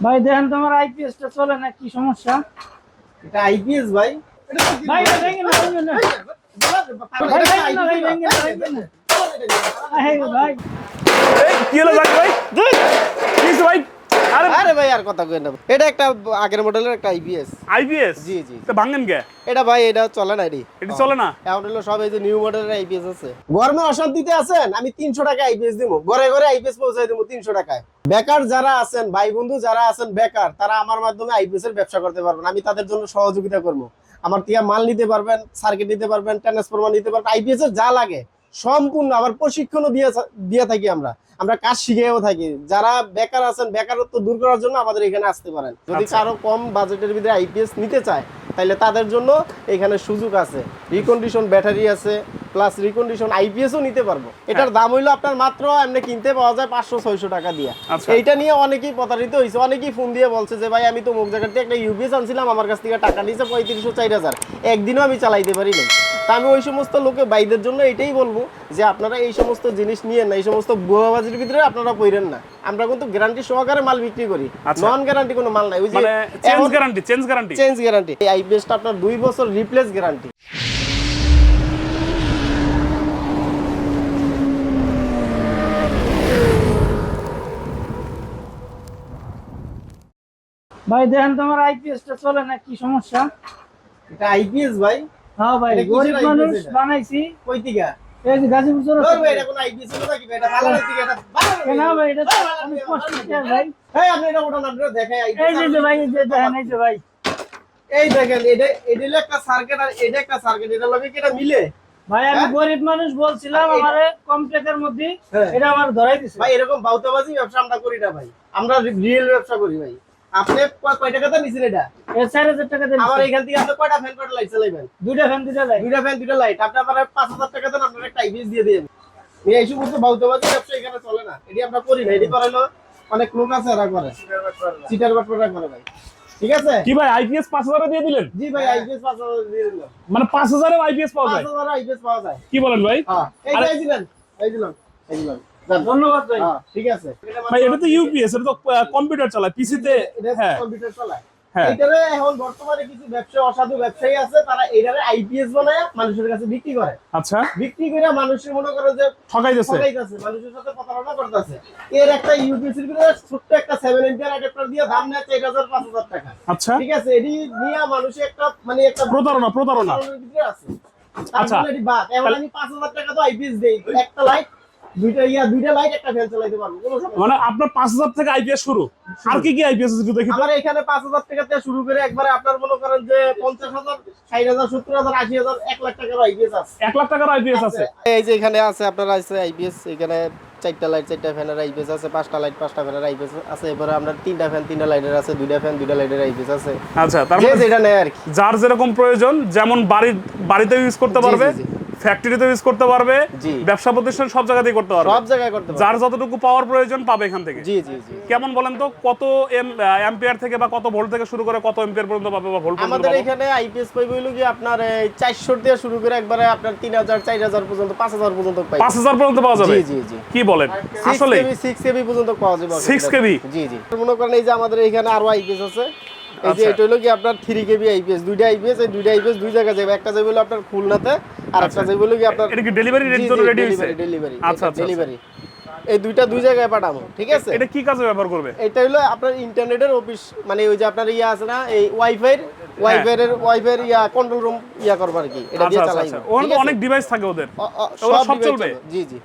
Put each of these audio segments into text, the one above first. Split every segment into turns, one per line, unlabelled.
ভাই দেখেন তোমার আইপিএস টা চলে না কি সমস্যা
এটা আইপিএস ভাই
ভাই ভেঙে না ভেঙে না ভাই ভেঙে না ভাই ভেঙে না ভেঙে না ভাই
কি হলো ভাই ভাই ভাই আরে
ভাই আর কথা কই না। এটা একটা আগের মডেলের একটা আইপিএস
আইপিএস
জি জি।
তো ভাঙেন কে?
এটা ভাই এটা চলে না রে
এটা চলে না?
এখন হলো সব এই যে নিউ মডেলের আইপিএস আছে। গরমে অশান্তিতে আছেন? আমি তিনশো টাকা আইপিএস দিব। ঘরে ঘরে আইপিএস পৌঁছাই দিব তিনশো টাকায়। বেকার যারা আছেন ভাই বন্ধু যারা আছেন বেকার তারা আমার মাধ্যমে আইপিএস এর ব্যবসা করতে পারবেন। আমি তাদের জন্য সহযোগিতা করব। আমার টিয়া মাল নিতে পারবেন সার্কিট নিতে পারবেন ট্রান্সফরমার নিতে পারবেন আইপিএস এর যা লাগে। সম্পূর্ণ আবার প্রশিক্ষণও দিয়ে দিয়ে থাকি আমরা। আমরা কাজ শিখেও থাকি। যারা বেকার আছেন বেকারত্ব দূর করার জন্য আমাদের এখানে আসতে পারেন। যদি
আচ্ছা।
কারও কম বাজেটের ভিতরে আইপিএস নিতে চায় তাহলে তাদের জন্য এখানে সুযোগ আছে। রিকন্ডিশন ব্যাটারি আছে প্লাস রিকন্ডিশন আইপিএসও নিতে পারব। এটার দাম হইল আপনার মাত্র এমনি কিনতে পাওয়া যায় পাঁচশো ছয়শো টাকা দিয়ে।
আচ্ছা।
এইটা নিয়ে অনেকেই প্রতারিত হয়েছে। অনেকেই ফোন দিয়ে বলছে যে ভাই আমি তো মুখ জায়গার থেকে একটা ইউপিএস আনছিলাম আমার কাছ থেকে টাকা নিয়েছে পঁয়ত্রিশশো চার হাজার। একদিনও আমি চালাইতে পারি নাই তা আমি ওই সমস্ত লোকে বাইদের জন্য এটাই বলব যে আপনারা এই সমস্ত জিনিস নিয়ে না এই সমস্ত বোয়াবাজির ভিতরে আপনারা পইরেন না। আমরা কিন্তু গ্যারান্টি সহকারে মাল বিক্রি করি।
আচ্ছা।
নন গ্যারান্টি কোনো মাল নাই। ওই যে
change guarantee change guarantee
change guarantee এই আইপিএসটা আপনার দুই বছর রিপ্লেস গ্যারান্টি
ভাই দেখেন তোমার আইপিএস টা চলে না কি সমস্যা?
এটা আইপিএস ভাই।
হ্যাঁ ভাই গরিব মানুষ বানাইছি।
কই দিকা
এই যে গাজীপুর চলে
ভাই এটা কোনো আইপিএস হলো নাকি এটা ভালো নাকি এটা ভালো?
কেন ভাই এটা অনেক কষ্ট ভাই
এই আপনি এটা ওঠান আপনারা দেখাই
এই যে ভাই এই যে দেখেন এই যে ভাই।
এই দেখেন এটা এটা একটা সার্কিট আর এটা একটা সার্কিট এটা লগে কি এটা মিলে?
ভাই আমি
হ্যাঁ?
গরিব মানুষ বলছিলাম আমারে কম টাকার মধ্যে
হ্যাঁ।
এটা আমার ধরাই দিছে।
ভাই এরকম বাউতাবাজি ব্যবসা আমরা করি না ভাই। আমরা রিয়েল ব্যবসা করি ভাই। আপনি কয়- কয় টাকাতে নিছেন এটা?
এ চার হাজার টাকা দিয়ে
আমার এখান থেকে আপনি কয়টা ফ্যান কয়টা লাইট চালাইবেন?
দুইটা ফ্যান দুইটা লাইট
দুইটা ফ্যান দুইটা লাইট আপনি আমার পাঁচ হাজার টাকা দেন আপনার একটা আইপিএস দিয়ে দিয়ে এই সমস্ত বাউতাবাজি ব্যবসা এখানে চলে না। এটি আমরা করি না এটি করাইলো অনেক লোক আছে এরা করে। সিটার বাটপাটা করে ভাই। ঠিক আছে?
কি ভাই আইপিএস পাঁচ হাজারে দিয়ে দিলেন?
জি ভাই আইপিএস পাঁচ হাজার দিয়ে দিলাম
মানে পাঁচ হাজারে আইপিএস পাওয়া
পাঁচ
যায়
হাজার আইপিএস পাওয়া যায়।
কি বলেন ভাই?
হ্যাঁ এই দিলেন এই দিলাম এই দিলাম।
ধন্যবাদ ভাই।
হ্যাঁ, ঠিক আছে।
ভাই এটা তো ইউপিএস এটা তো কম্পিউটার চালায় পিসিতে হ্যাঁ।
কম্পিউটার চালায়।
হ্যাঁ।
এখন বর্তমানে কিছু অসাধু ব্যবসায়ী আছে তারা এইটারে আইপিএস বানায় মানুষের কাছে বিক্রি করে।
আচ্ছা।
বিক্রি করে মানুষের মনে করে যে
ঠকাইতেছে।
ঠকাইতেছে মানুষের সাথে প্রতারণা করতেছে। এর একটা ইউপিএস এর ভিতরে ছোট্ট একটা সেভেন এম্পিয়ার অ্যাডাপ্টার দিয়ে দাম নেয় টাকা।
আচ্ছা।
ঠিক আছে এটি নিয়ে মানুষের একটা মানে একটা
প্রতারণা প্রতারণা।
আছে।
আচ্ছা।
বাদ। এখন আমি হাজার টাকা তো আইপিএস দেই একটা লাইট দুইটা ইয়া দুইটা লাইট একটা ফ্যান চালাইতে পারব কোনো সমস্যা
মানে আপনার পাঁচ হাজার থেকে আইপিএস শুরু। আর কি কি আইপিএস একটু দেখি
আমার এখানে পাঁচ হাজার টাকা থেকে শুরু করে একবারে আপনার মনে করেন যে পঞ্চাশ হাজার ষাট হাজার সত্তর হাজার আশি হাজার এক লাখ টাকার আইপিএস আছে।
এক লাখ টাকার আইপিএস আছে।
এই যে এখানে আছে আপনার আছে আইপিএস এখানে চারটা লাইট চারটা ফ্যানের আইপিএস আছে পাঁচটা লাইট পাঁচটা ফ্যানের আইপিএস আছে এবারে আপনার তিনটা ফ্যান তিনটা লাইটের আছে দুইটা ফ্যান দুইটা লাইটের আইপিএস আছে।
আচ্ছা তার মানে
যেটা নেয় আর কি।
যার যেরকম প্রয়োজন যেমন বাড়ি বাড়িতে ইউজ করতে পারবে। ফ্যাক্টরিতে ইউজ করতে পারবে ব্যবসা প্রতিষ্ঠান সব জায়গাতেই করতে পারবে।
সব জায়গায় করতে পারবে।
যার যতটুকু পাওয়ার প্রয়োজন পাবে এখান থেকে।
জি জি জি।
কেমন বলেন তো কত এম অ্যাম্পিয়ার থেকে বা কত ভোল্ট থেকে শুরু করে কত এম্পিয়ার পর্যন্ত পাবে বা ভোল্ট
আমাদের এখানে আইপিএস পাইব হইল কি আপনার এই চারশো দিয়ে শুরু করে একবারে আপনার তিন হাজার চার হাজার পর্যন্ত পাঁচ হাজার পর্যন্ত পাই
পাঁচ হাজার পর্যন্ত পাওয়া যাবে?
জি জি জি।
কি বলেন? আসলে
আসলে সিক্স কেবি পর্যন্ত পাওয়া যাবে।
6 KB?
জি জি। মনে করেন এই যে আমাদের এখানে আরও আইপিএস আছে। এই যে
আচ্ছা।
এটা হলো কি আপনার থ্রি কেবি আইপিএস দুইটা আইপিএস এই দুইটা আইপিএস দুই জায়গায় যাবে। একটা যাবে হলো আপনার খুলনাতে আর একটা যাবে হলো কি আপনার
এটা কি ডেলিভারি রেট জন্য রেডি হয়েছে
ডেলিভারি
আচ্ছা আচ্ছা আচ্ছা।
ডেলিভারি এই দুইটা দুই জায়গায় পাঠাবো ঠিক আছে?
এটা কি কাজে ব্যবহার করবে?
এটা হলো আপনার ইন্টারনেটের অফিস মানে ওই যে আপনার ইয়া আছে না এই ওয়াইফাই ওয়াইফাই এর ওয়াইফাই এর ইয়া কন্ট্রোল রুম ইয়া করবার আর কি এটা
আচ্ছা
দিয়ে
আচ্ছা। আচ্ছা
আছে?
অনেক ডিভাইস থাকে ওদের।
সব
চলবে?
জি জি।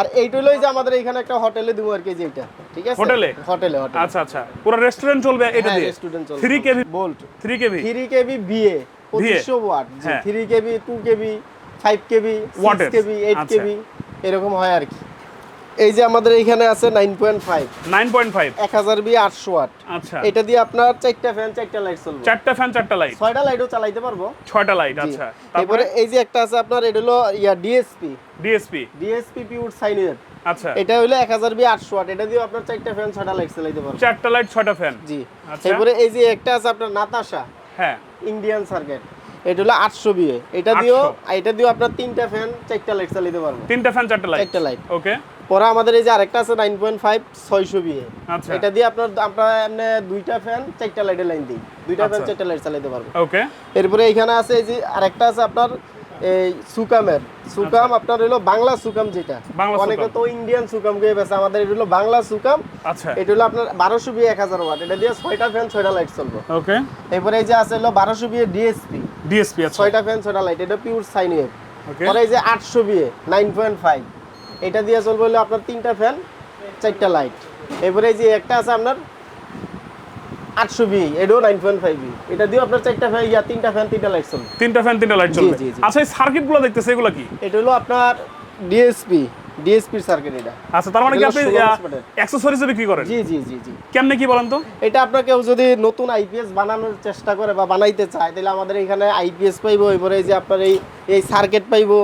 আর এইটা হলো যে আমাদের এখানে একটা হোটেলে দিব আর কি যে এটা। ঠিক আছে?
হোটেলে?
হোটেলে হোটেলে।
আচ্ছা আচ্ছা। পুরো রেস্টুরেন্ট চলবে এটা
হ্যাঁ,
দিয়ে?
রেস্টুরেন্ট চলবে।
3 KV
volt
3 KV
three KB BA 2500 watt
জি
3 KB two KB five KB
Watt-এর?
KB eight
আচ্ছা।
কেবি এরকম হয় আর কি। এই যে আমাদের এখানে আছে নাইন পয়েন্ট ফাইভ
9.5
এক হাজার বি আটশো ওয়াট
আচ্ছা।
এটা দিয়ে আপনার চারটা ফ্যান চারটা লাইট চলবে।
চারটা ফ্যান চারটা লাইট
ছয়টা লাইটও চালাইতে পারব।
ছয়টা লাইট আচ্ছা। তারপরে?
এই যে একটা আছে আপনার এটা হলো yeah DSP
DSP
DSP pure সাইনের
আচ্ছা।
এটা হলো এক হাজার বি আটশো ওয়াট এটা দিয়ে আপনার চারটা ফ্যান ছয়টা লাইট চালাইতে পারব।
চারটা লাইট ছয়টা ফ্যান
জি।
আচ্ছা।
এরপরে এই যে একটা আছে আপনার নাতাশা
হ্যাঁ।
ইন্ডিয়ান সার্কিট এটা হলো আটশো বিয়ে এটা
800
এটা দিয়েও আপনার তিনটা ফ্যান চারটা লাইট চালাইতে পারব।
তিনটা ফ্যান চারটা লাইট
চারটা লাইট
ওকে
পরে আমাদের এই যে আরেকটা আছে নাইন পয়েন্ট ফাইভ ছয়শো বিয়ে।
আচ্ছা।
এটা দিয়ে আপনার আমরা এমনি দুইটা ফ্যান চারটা লাইটের লাইন দিই। দুইটা ফ্যান
আচ্ছা।
চারটা লাইট চালাইতে পারব।
ওকে
এরপরে এখানে আছে এই যে আরেকটা আছে আপনার এই সুকামের। সুকাম আপনার হলো বাংলা সুকাম যেটা।
আচ্ছা।
অনেকে তো ইন্ডিয়ান সুকাম গিয়ে বেছে আমাদের এটা হলো বাংলা সুকাম।
আচ্ছা।
এটা হলো আপনার বারোশো বিয়ে এক হাজার ওয়াট। এটা দিয়ে ছয়টা ফ্যান ছয়টা লাইট চলবে।
ওকে
এরপরে এই যে আছে হলো বারোশো বিয়ে ডিএসপি
ডিএসপি আচ্ছা।
ছয়টা ফ্যান ছয়টা লাইট এটা পিওর সাইন ওয়েভ পরে এই যে আটশো বিয়ে নাইন পয়েন্ট ফাইভ এটা দিয়ে চলবে হলো আপনার তিনটা ফ্যান চারটা লাইট এরপরে যে একটা আছে আপনার আটশো বি এটাও নাইন পয়েন্ট ফাইভ বি এটা দিয়ে আপনার চারটা ফ্যান ইয়া তিনটা ফ্যান তিনটা লাইট চলবে।
তিনটা ফ্যান তিনটা লাইট চলবে। আচ্ছা এই সার্কিটগুলো দেখতেছে এগুলো কি?
এটা হলো আপনার ডিএসপি ডিএসপির সার্কিট এটা।
আচ্ছা তার মানে কি আপনি
16 volts
অ্যাক্সেসরিজ বিক্রি করেন?
জি জি জি জি।
কেমনে কি বলেন তো?
এটা আপনার কেউ যদি নতুন আইপিএস বানানোর চেষ্টা করে বা বানাইতে চায় তাহলে আমাদের এখানে আইপিএস পাইবো এবারে এই যে আপনার এই এই সার্কিট পাইবো।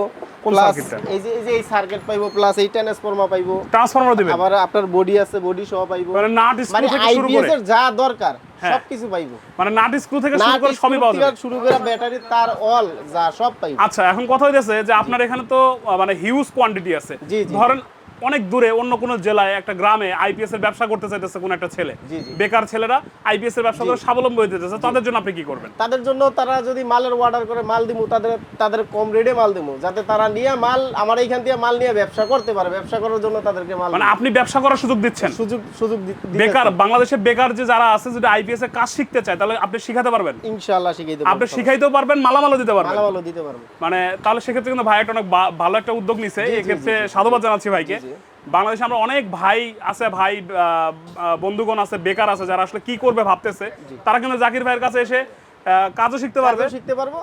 কোন
প্লাস এই যে এই যে এই সার্কিট পাইবো প্লাস এই ট্রান্সফরমার পাইবো।
ট্রান্সফরমার দিবেন?
আবার আপনার বডি আছে বডি সহ পাইবো।
মানে নাট স্ক্রু
মানে
থেকে শুরু করে।
এর যা দরকার। সবকিছু পাইবো।
মানে নাট স্ক্রু থেকে
না
শুরু করে সবই পাওয়া যাবে।
শুরু করে ব্যাটারি তার অল যা সব পাইবো।
আচ্ছা এখন কথা হইতেছে যে আপনার এখানে তো মানে হিউজ কোয়ান্টিটি আছে। ধরেন অনেক দূরে অন্য কোনো জেলায় একটা গ্রামে আইপিএস এর ব্যবসা করতে চাইতেছে কোন একটা ছেলে। বেকার ছেলেরা আইপিএস এর ব্যবসা করে স্বাবলম্বী হইতে চাইছে তাদের জন্য আপনি কি করবেন?
তাদের জন্য তারা যদি মালের অর্ডার করে মাল দিমু তাদের তাদের কম রেটে মাল দিমু যাতে তারা নিয়ে মাল আমার এইখান থেকে মাল নিয়ে ব্যবসা করতে পারে। ব্যবসা করার জন্য তাদেরকে মাল
মানে আপনি ব্যবসা করার সুযোগ দিচ্ছেন?
সুযোগ সুযোগ
বেকার বাংলাদেশে বেকার যে যারা আছে যদি আইপিএস এর কাজ শিখতে চায় তাহলে আপনি শিখাতে পারবেন।
ইনশাআল্লাহ শিখিয়ে দেবো
আপনি শিখাইতেও পারবেন মালামালও দিতে পারবেন।
ভালো দিতে পারব।
মানে তাহলে সেক্ষেত্রে কিন্তু ভাই একটা অনেক ভালো একটা উদ্যোগ নিছে।
জি, জি।
সাধুবাদ জানাচ্ছি ভাইকে। বাংলাদেশে আমরা অনেক ভাই আছে ভাই বন্ধুগণ আছে বেকার আছে যারা আসলে কি করবে ভাবতেছে তারা কিন্তু জাকির ভাইয়ের কাছে এসে কাজও শিখতে পারবে।
শিখতে পারব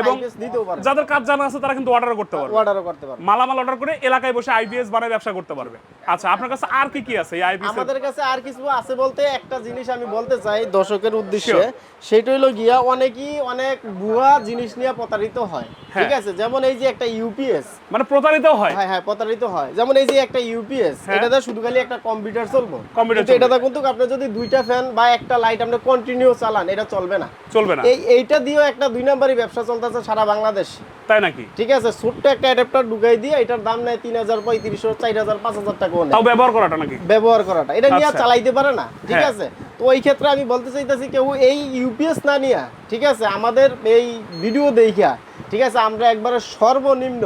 এবং
দিতেও পারব।
যাদের কাজ জানা আছে তারা কিন্তু অর্ডার করতে পারবে।
অর্ডারও করতে পারব।
মালামাল অর্ডার করে এলাকায় বসে আইপিএস বানায় ব্যবসা করতে পারবে। আচ্ছা আপনার কাছে আর কি কি আছে এই আইপিএস
আমাদের কাছে আর কিছু আছে বলতে একটা জিনিস আমি বলতে চাই দর্শকের উদ্দেশ্যে। সেটা হলো গিয়া অনেকই অনেক ভুয়া জিনিস নিয়ে প্রতারিত হয়। ঠিক
হ্যাঁ।
আছে? যেমন এই যে একটা ইউপিএস
মানে প্রতারিত হয়?
হ্যাঁ হ্যাঁ প্রতারিত হয়। যেমন এই যে একটা ইউপিএস
হ্যাঁ।
এটাতে শুধু খালি একটা কম্পিউটার চলবো।
কম্পিউটার।
এটাতে কিন্তু আপনি যদি দুইটা ফ্যান বা একটা লাইট আপনি কন্টিনিউ চালান এটা চলবে না।
চলবে না।
এই এইটা দিয়েও একটা দুই নাম্বারই ব্যবসা চলতেছে সারা বাংলাদেশ।
তাই নাকি?
ঠিক আছে ছোট্ট একটা অ্যাডাপ্টার ঢুকাই দিয়ে এটার দাম নেয় তিন হাজার পঁয়ত্রিশশো চার হাজার পাঁচ হাজার নেয়
তাও ব্যবহার করাটা নাকি?
ব্যবহার করাটা। এটা নিয়ে
আচ্ছা।
চালাইতে পারে না ঠিক
হ্যাঁ।
আছে? তো ওই ক্ষেত্রে আমি বলতে চাইতেছি কেউ এই ইউপিএস না নিয়া ঠিক আছে আমাদের এই ভিডিও দেখিয়া ঠিক আছে আমরা একবারে সর্বনিম্ন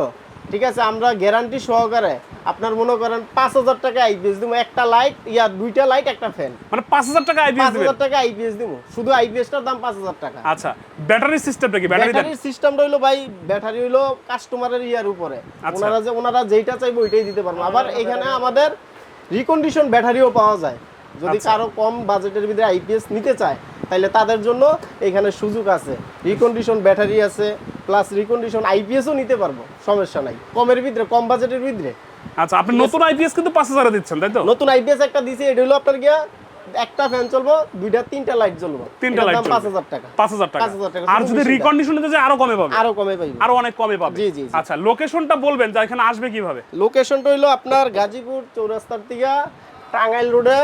ঠিক আছে আমরা গ্যারান্টি সহকারে আপনার মনে করেন পাঁচ হাজার টাকা আইপিএস দিব একটা লাইট ইয়া দুইটা লাইট একটা ফ্যান
মানে পাঁচ হাজার টাকা আইপিএস
পাঁচ হাজার টাকা আইপিএস দিব। শুধু আইপিএসটার দাম পাঁচ হাজার টাকা।
আচ্ছা ব্যাটারি সিস্টেমটা কি? ব্যাটারি
সিস্টেমটা হইল ভাই ব্যাটারি হইল কাস্টমারের ইয়ার উপরে।
আচ্ছা।
ওনারা যে ওনারা যেইটা চাইবে ওইটাই দিতে পারব। আবার এখানে আমাদের রিকন্ডিশন ব্যাটারিও পাওয়া যায়। যদি
আচ্ছা।
কারও কম বাজেটের ভিতরে আইপিএস নিতে চায় তাহলে তাদের জন্য এখানে সুযোগ আছে। রিকন্ডিশন ব্যাটারি আছে প্লাস রিকন্ডিশন আইপিএসও নিতে পারব। সমস্যা নাই। কমের ভিতরে কম বাজেটের ভিতরে।
আচ্ছা আপনি নতুন আইপিএস কিন্তু পাঁচ হাজারে দিচ্ছেন তাই তো?
নতুন আইপিএস একটা দিছে এটা হলো আপনার গিয়া একটা ফ্যান চলবো দুইটা তিনটা লাইট জ্বলবো।
তিনটা লাইট
পাঁচ হাজার টাকা।
পাঁচ হাজার টাকা। আর যদি। রিকন্ডিশনে যে আরও কমে পাবে।
আরও কমে পাইবো।
আরও অনেক কমে পাবে।
জি, জি।
আচ্ছা লোকেশনটা বলবেন যে এখানে আসবে কীভাবে?
লোকেশনটা হইল আপনার গাজীপুর চৌরাস্তার থেকে টাঙ্গাইল রোডে।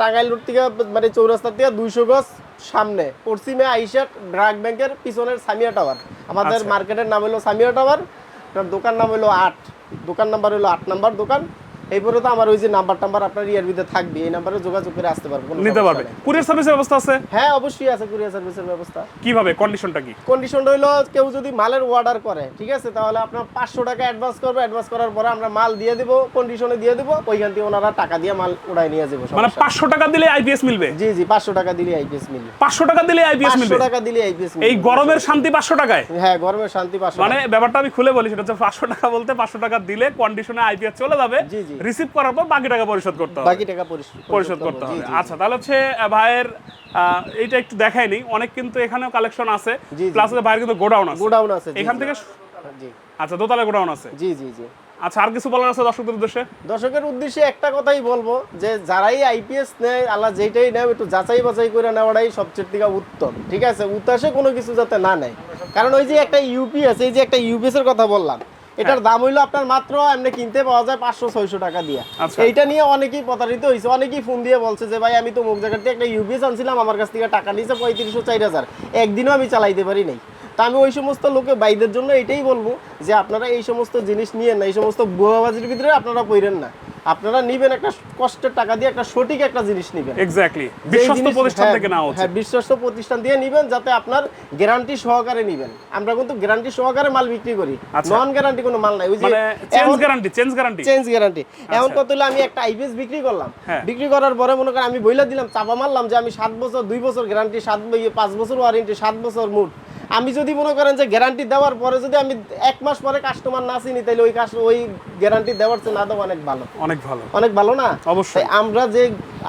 টাঙ্গাইল রোড থেকে মানে চৌরাস্তার থেকে দুইশো গজ সামনে। পশ্চিমে আইসাট ড্রাগ ব্যাংকের পিছনের সামিয়া টাওয়ার আমাদের
আচ্ছা।
মার্কেটের নাম হলো সামিয়া টাওয়ার আপনার দোকান নাম হলো আট। দোকান নাম্বার হলো আট নাম্বার দোকান। এরপরে তো আমার ওই যে নাম্বার টাম্বার আপনার ইয়ার ভিতরে থাকবে এই নাম্বারে যোগাযোগ করে আসতে পারব
নিতে পারবে। কুরিয়ার সার্ভিসের ব্যবস্থা আছে?
হ্যাঁ অবশ্যই আছে কুরিয়ার সার্ভিসের ব্যবস্থা।
কীভাবে? কন্ডিশনটা কি?
কন্ডিশনটা হইল কেউ যদি মালের অর্ডার করে ঠিক আছে? তাহলে আপনার পাঁচশো টাকা অ্যাডভান্স করবে অ্যাডভান্স করার পরে আমরা মাল দিয়ে দিব কন্ডিশনে দিয়ে দিব ওইখান থেকে ওনারা টাকা দিয়ে মাল উড়াই নিয়ে যাব
মানে পাঁচশো টাকা দিলে আইপিএস মিলবে?
জি জি পাঁচশো টাকা দিলে আইপিএস মিলবে।
পাঁচশো টাকা দিলে আইপিএস মিলবে?
টাকা দিলে আইপিএস
এই গরমের শান্তি পাঁচশো টাকায়?
হ্যাঁ গরমের শান্তি পাঁচশো
মানে ব্যাপারটা আমি খুলে বলি সেটা হচ্ছে পাঁচশো টাকা বলতে পাঁচশো টাকা দিলে কন্ডিশনে আইপিএস চলে যাবে।
জি, জি।
রিসিভ করার পর বাকি টাকা পরিশোধ করতে হবে।
বাকি টাকা পরিশোধ
পরিশোধ করতে হবে। আচ্ছা তাহলে হচ্ছে ভাইয়ের এইটা একটু দেখায়নি অনেক কিন্তু এখানেও কালেকশন আছে। প্লাস ভাইয়ের কিন্তু গোডাউন আছে।
গোডাউন আছে
এখান থেকে
জি।
আচ্ছা দোতলা গোডাউন আছে।
জি জি জি।
আচ্ছা আর কিছু বলার আছে দর্শকদের উদ্দেশ্যে?
দর্শকের উদ্দেশ্যে একটা কথাই বলব যে যারাই আইপিএস নেয় আল্লাহ যেটাই নেয় একটু যাচাই বাছাই করে নেওয়াটাই সবচেয়ে থেকে উত্তম। ঠিক আছে? উত্তাসে কোনো কিছু যাতে না নেয়। কারণ ওই যে একটা ইউপিএস এই যে একটা ইউপিএস এর কথা বললাম এটার দাম হইল আপনার মাত্র এমনি কিনতে পাওয়া যায় পাঁচশো ছয়শো টাকা দিয়ে।
আচ্ছা।
এইটা নিয়ে অনেকেই প্রতারিত হয়েছে অনেকেই ফোন দিয়ে বলছে যে ভাই আমি তো মুখ জায়গার থেকে একটা ইউপিএস আনছিলাম আমার কাছ থেকে টাকা নিয়েছে পঁয়ত্রিশশো চার হাজার একদিনও আমি চালাইতে পারি নাই। তা আমি ওই সমস্ত লোকে বাইদের জন্য এটাই বলব যে আপনারা এই সমস্ত জিনিস নিয়ে না এই সমস্ত বুয়াবাজির ভিতরে আপনারা পইরেন না। আপনারা নিবেন একটা কষ্টের টাকা দিয়ে একটা সঠিক একটা জিনিস নিবেন।
এক্স্যাক্টলি বিশ্বস্ত প্রতিষ্ঠান
হ্যাঁ,
থেকে উচিত।
হ্যাঁ বিশ্বস্ত প্রতিষ্ঠান দিয়ে নিবেন যাতে আপনার গ্যারান্টি সহকারে নিবেন। আমরা কিন্তু গ্যারান্টি সহকারে মাল বিক্রি করি।
আচ্ছা।
নন গ্যারান্টি কোনো মাল নাই। ওই যে
মানে change guarantee change guarantee
change guarantee এখন কত হলো আমি একটা আইপিএস বিক্রি করলাম।
হ্যাঁ।
বিক্রি করার পরে মনে করেন আমি বইলা দিলাম চাপা মারলাম যে আমি সাত বছর দুই বছর গ্যারান্টি সাত ব- ইয়ে, পাঁচ বছর ওয়ারেন্টি সাত বছর মুট। আমি যদি মনে করেন যে গ্যারান্টি দেওয়ার পরে যদি আমি এক মাস পরে কাস্টমার না চিনি তাহলে ওই ওই গ্যারান্টি দেওয়ার চেয়ে না দেওয়া অনেক ভালো।
অনেক ভালো।
অনেক ভালো না?
অবশ্যই।
আমরা যে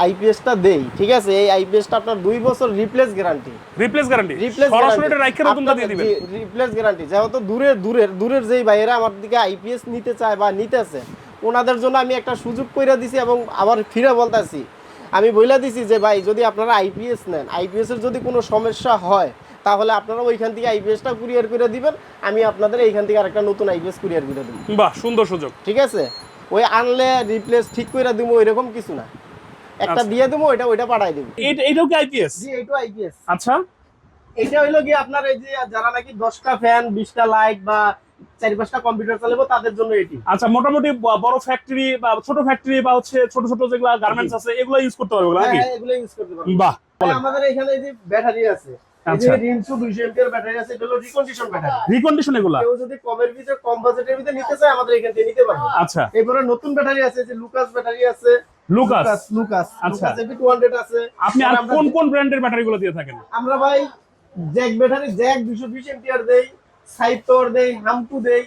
আইপিএসটা দেই ঠিক আছে? এই আইপিএসটা আপনার দুই বছর replace guarantee
replace guarantee
replace
সরাসরি এটা রাইখে নতুনটা দিয়ে দিবেন?
রিপ্লেস গ্যারান্টি যেহেতু দূরের দূরের দূরের যেই ভাইয়েরা আমার দিকে আইপিএস নিতে চায় বা নিতেছে ওনাদের জন্য আমি একটা সুযোগ কইরা দিছি এবং আবার ফিরে বলতাছি। আমি বইলা দিছি যে ভাই যদি আপনারা আইপিএস নেন আইপিএস এর যদি কোনো সমস্যা হয় তাহলে আপনারা ওইখান থেকে আইপিএসটা কুরিয়ার করে দিবেন আমি আপনাদের এইখান থেকে আরেকটা নতুন আইপিএস কুরিয়ার করে দেবো।
বাহ সুন্দর সুযোগ।
ঠিক আছে? ওই আনলে রিপ্লেস ঠিক করে দিব এরকম কিছু না। একটা
আচ্ছা।
দিয়ে দেবো ওইটা ওইটা পাঠাই দেবো।
এটা এটাও কি আইপিএস
জি এইটা আইপিএস
আচ্ছা।
এটা হইল কি আপনার এই যে যারা নাকি দশটা ফ্যান বিশটা লাইট বা চারি পাঁচটা কম্পিউটার চালাবো তাদের জন্য এটি।
আচ্ছা মোটামুটি বড় ফ্যাক্টরি বা ছোট ফ্যাক্টরি বা হচ্ছে ছোট ছোট যেগুলো গার্মেন্টস আছে এগুলো ইউজ করতে পারবে নাকি?
হ্যাঁ, এগুলো ইউজ করতে পারব।
বাহ
আমাদের এখানে এই যে ব্যাটারি আছে
আচ্ছা।
যে 200 এমপিআর ব্যাটারি আছে এটা রিকন্ডিশন ব্যাটারি
রিকন্ডিশন এগুলা?
কেউ যদি কমের ভিতরে কম বাজেটের ভিতরে নিতে চায় আমাদের এখান থেকে নিতে পারবে
আচ্ছা।
এরপরে নতুন ব্যাটারি আছে যে লুকাস ব্যাটারি আছে।
লুকাস
লুকাস
আচ্ছা।
এপি 200 আছে।
আপনি আর কোন কোন ব্র্যান্ডের ব্যাটারি গুলো দিয়ে থাকেন?
আমরা ভাই জ্যাক ব্যাটারি জ্যাক 220 এমপিআর দেই সাইপর দেই হামপু দেই।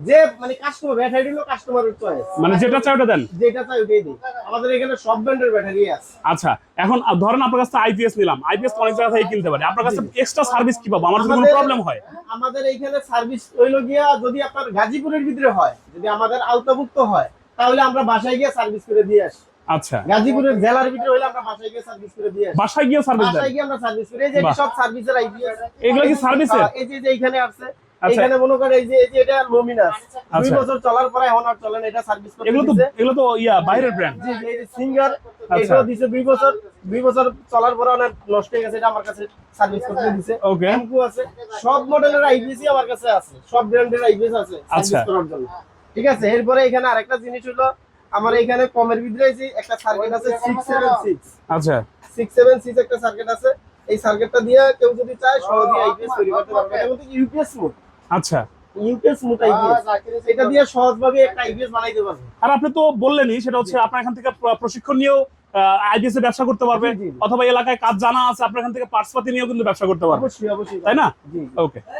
যে মানে কাস্টমার ব্যাটারি হলো কাস্টমারের চয়েস
মানে যেটা চাই ওটা দেন?
যেটা চাই ওটাই দিই। আমাদের এখানে সব ব্র্যান্ডের ব্যাটারি আছে।
আচ্ছা এখন ধরেন আপনার কাছে আইপিএস নিলাম। আইপিএস অনেক জায়গা থেকে কিনতে পারি। আপনার কাছে এক্সট্রা সার্ভিস কি পাবো? আমার যদি কোনো প্রবলেম হয়?
আমাদের এইখানে সার্ভিস হইল গিয়া যদি আপনার গাজীপুরের ভিতরে হয় যদি আমাদের আওতাভুক্ত হয় তাহলে আমরা বাসায় গিয়ে সার্ভিস করে দিয়ে আসি।
আচ্ছা।
গাজীপুরের জেলার ভিতরে হইলে আমরা বাসায় গিয়ে সার্ভিস করে দিয়ে আসি।
বাসায় গিয়ে সার্ভিস দেন?
বাসায় গিয়ে আমরা সার্ভিস করি। এই যে সব সার্ভিসের আইপিএস
এগুলো কি সার্ভিসের?
এই যে এইখানে আছে। এখানে মনে করেন এই যে এটা লুমিনাস দুই
আচ্ছা।
বছর চলার পরে এখন আর এটা সার্ভিস করতে
এগুলো তো এগুলো তো ইয়া বাইরের ব্র্যান্ড
জি এই যে সিঙ্গার
আচ্ছা।
দিছে দুই বছর। দুই বছর চলার পরে অনেক নষ্ট হয়ে গেছে এটা আমার কাছে সার্ভিস করতে দিছে।
ওকে
এমকু আছে। সব মডেলের আইপিএস আমার কাছে আছে। সব ব্র্যান্ডের আইপিএস আছে সার্ভিস
আচ্ছা।
করার জন্য। ঠিক আছে এরপরে এখানে আরেকটা জিনিস হলো আমার এখানে কমের ভিতরে একটা সার্কিট আছে 676
আচ্ছা।
676 একটা সার্কিট আছে। এই সার্কিটটা দিয়ে কেউ যদি চায় সহজেই আইপিএস তৈরি করতে পারবে। এটা কিন্তু ইউপিএস মোড
আচ্ছা।
ইউপিএস মোড আইপিএস এটা দিয়ে সহজভাবে একটা আইপিএস বানাইতে পারবে।
আর আপনি তো বললেনই সেটা হচ্ছে আপনার এখান থেকে প্রশিক্ষণ নিয়েও আইপিএস এর ব্যবসা করতে পারবে। অথবা এলাকায় কাজ জানা আছে আপনার এখান থেকে পার্টস পাতি নিয়েও কিন্তু ব্যবসা করতে পারবে।
অবশ্যই অবশ্যই।
তাই না। ওকে